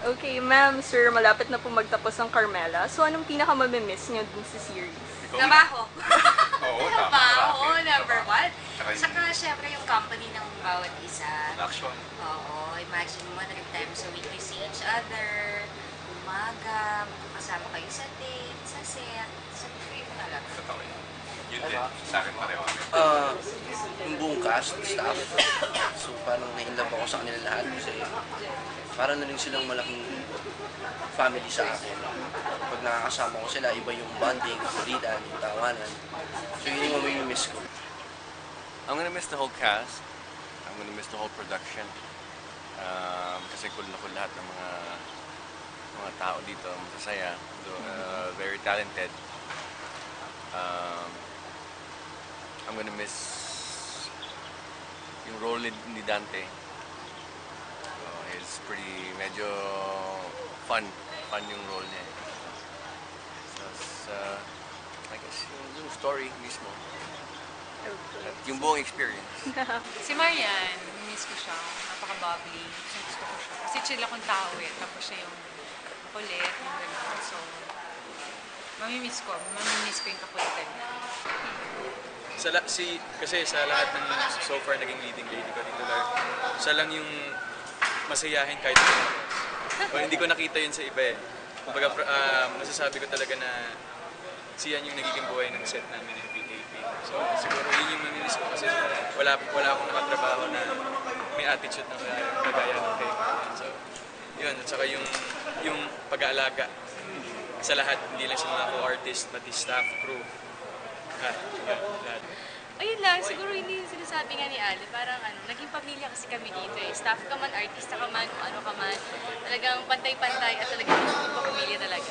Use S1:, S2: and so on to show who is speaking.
S1: Okay, ma'am, sir, malapit na po magtapos ang Carmela. So, anong pinaka-mamimiss nyo dun sa series?
S2: Trabaho.
S3: Oo, tama.
S2: Trabaho,
S3: Marami.
S2: number one.
S3: Tsaka
S2: Saka, syempre, yung company ng bawat isa.
S3: Action.
S2: Oo, imagine mo, three times a week you see each other. Umaga, makakasama kayo sa date, sa set. Free mo na lang.
S3: Totoo yun. Yun din. Sa akin pareho.
S4: Ah, yung buong cast, staff. So parang na-inlove ako sa kanila lahat kasi parang na rin silang malaking family sa akin. Pag nakakasama ko sila, iba yung bonding, kulitan, yung tawanan. So yun yung mamimimiss ko.
S5: I'm gonna miss the whole cast. I'm gonna miss the whole production. Um, kasi cool na cool lahat ng mga mga tao dito. Masasaya. So, uh, very talented. Um, I'm gonna miss yung role ni, Dante. So, it's pretty, medyo fun. Fun yung role niya. So, it's, uh, I guess yung, yung story mismo. At yung buong experience.
S6: Si Marian, miss ko siya. Napaka-bubbly. Gusto ko siya. Kasi chill akong tao eh. Tapos siya yung kulit, yung gano'n. So, mamimiss ko. Mamimiss ko yung kakulitan niya.
S7: Sa la- si kasi sa lahat ng so far naging leading lady ko dito Lar, siya lang yung masayahin kahit ano. o hindi ko nakita yun sa iba eh. Kumbaga ah, masasabi ko talaga na siya yung nagiging buhay ng set namin ng PKP. So siguro yun yung mamimiss ko kasi wala wala akong nakatrabaho na may attitude na kagaya, ng kay. So yun, at saka yung yung pag-aalaga sa lahat, hindi lang sa mga co-artist, pati staff, crew.
S8: Ayun lang, siguro hindi yung sinasabi nga ni Ali, parang ano, naging pamilya kasi kami dito eh. Staff ka man, artista ka man, kung ano ka man. Talagang pantay-pantay at talagang pamilya talaga